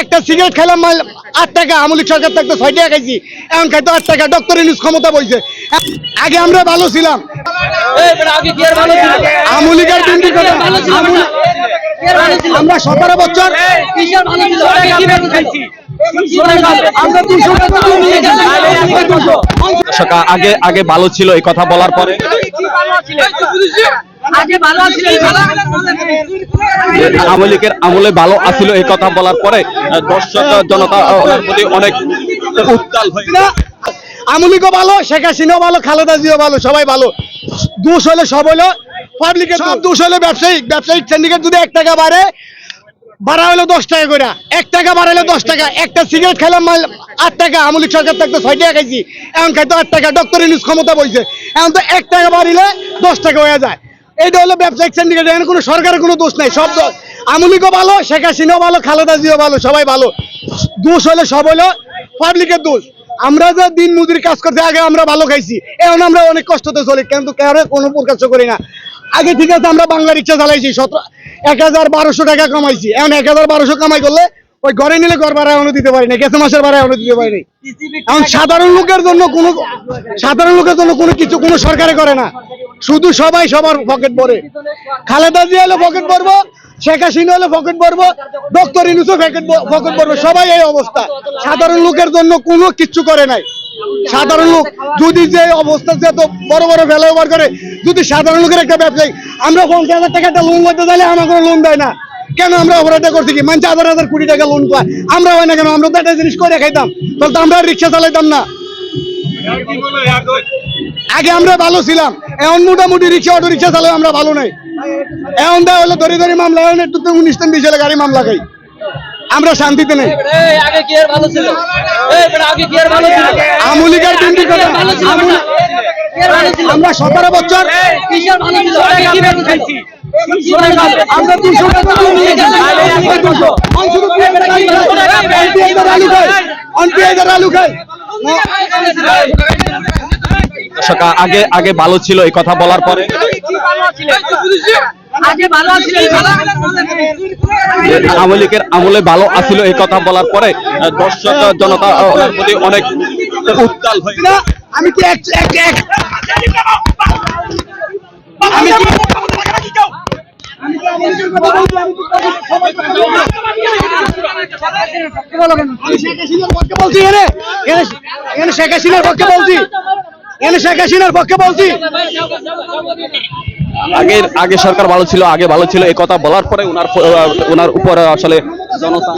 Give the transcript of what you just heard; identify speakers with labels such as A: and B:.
A: একটা সিগারেট খেলাম আট টাকা আমলিক সরকার থাকতে ছয় টাকা খাইছি। এখন খাইতো আট টাকা ডক্টর ইউনুস ক্ষমতা বলছে আগে আমরা ভালো ছিলাম। আমলিক আর বিন্দি করে আমরা সতেরো বছর
B: আগে আগে ভালো ছিল এই কথা বলার পরে। আওয়ামী লীগের আমলে ভালো আছিল এই কথা বলার পরে দর্শক জনতা ওনার প্রতি অনেক উত্তাল হয়ে
A: আমলিকও ভালো শেখ হাসিনাও ভালো খালেদা জিও ভালো সবাই ভালো। দোষ হলে সব হলো পাবলিকের সব। দোষ হলে ব্যবসায়িক ব্যবসায়িক সিন্ডিকেট যদি এক টাকা বাড়ে বাড়া হলো দশ টাকা করে এক টাকা বাড়াইলে দশ টাকা একটা সিগারেট খেলাম আট টাকা আমলিক সরকার থাকতে ছয় টাকা খাইছি। এখন খাইতো আট টাকা ডক্টর ইউনুস ক্ষমতা বলছে এখন তো এক টাকা বাড়িলে দশ টাকা হয়ে যায়। এইটা হলো ব্যবসায়িক সিন্ডিকেট এখানে কোনো সরকারের কোনো দোষ নাই সব দোষ। আমলিকও ভালো শেখ হাসিনাও ভালো খালেদা জিও ভালো সবাই ভালো। দোষ হলে সব হলো পাবলিকের দোষ। আমরা যে দিন মজুরি কাজ করতে আগে আমরা ভালো খাইছি এখন আমরা অনেক কষ্টতে চলি কিন্তু কারও কোনো প্রকাশ করি না। আগে ঠিক আছে আমরা বাংলা রিক্সা চালাইছি সতেরো এক হাজার বারোশো টাকা কামাইছি এখন এক হাজার বারোশো কামাই করলে ওই ঘরে নিলে ঘর ভাড়া এখনও দিতে পারি না গেছে মাসের ভাড়া এখনও দিতে পারি এখন সাধারণ লোকের জন্য কোনো সাধারণ লোকের জন্য কোনো কিছু কোনো সরকারে করে না। শুধু সবাই সবার পকেট ভরে। খালেদা জিয়া হলে পকেট ভরবো, শেখ হাসিনা হলে পকেট ভরবো ডক্টর ইনুসও পকেট পকেট ভরবো। সবাই এই অবস্থা। সাধারণ লোকের জন্য কোনো কিচ্ছু করে নাই। সাধারণ লোক যদি যে অবস্থা যে এত বড় বড় ওভার করে, যদি সাধারণ লোকের একটা ব্যবসায়ী আমরা পঞ্চাশ হাজার টাকা একটা লোন করতে চাইলে আমার কোনো লোন দেয় না। কেন আমরা অপরাধটা করছি কি? মানুষ হাজার হাজার কোটি টাকা লোন পায়। আমরা হয় না কেন? আমরা তো একটা জিনিস করে খাইতাম। তাহলে তো আমরা রিক্সা চালাইতাম না। আগে আমরা ভালো ছিলাম। এখন মোটামুটি রিক্সা অটো রিক্সা চালাই আমরা ভালো নাই। এখন দেয় হলো ধরে ধরে মামলা হয় একটু উনিশ দিন বিশ গাড়ি মামলা খাই। আমরা শান্তিতে নেই।
C: আগে কি আর ভালো ছিল? আগে কি আর ভালো ছিল?
A: আমুলিক আর বিন্দি করে আমুল- আমরা সতেরো বছর আমরা দুশো টাকা দুশো আলু খাই। আলু খাই।
B: আগে আগে ভালো ছিল এই কথা বলার পরে। আওয়ামী লীগের আমলে ভালো আছিল এই কথা বলার পরে দর্শক জনতা ওনার প্রতি অনেক উত্তাল হয়ে
A: আমি কি এক এক এক? আমি কি শেখ পক্ষে বলছি এনে পক্ষে বলছি আগের,
B: আগে সরকার ভালো ছিল, আগে ভালো ছিল এই কথা বলার পরে উনার উনার উপরে আসলে জনতা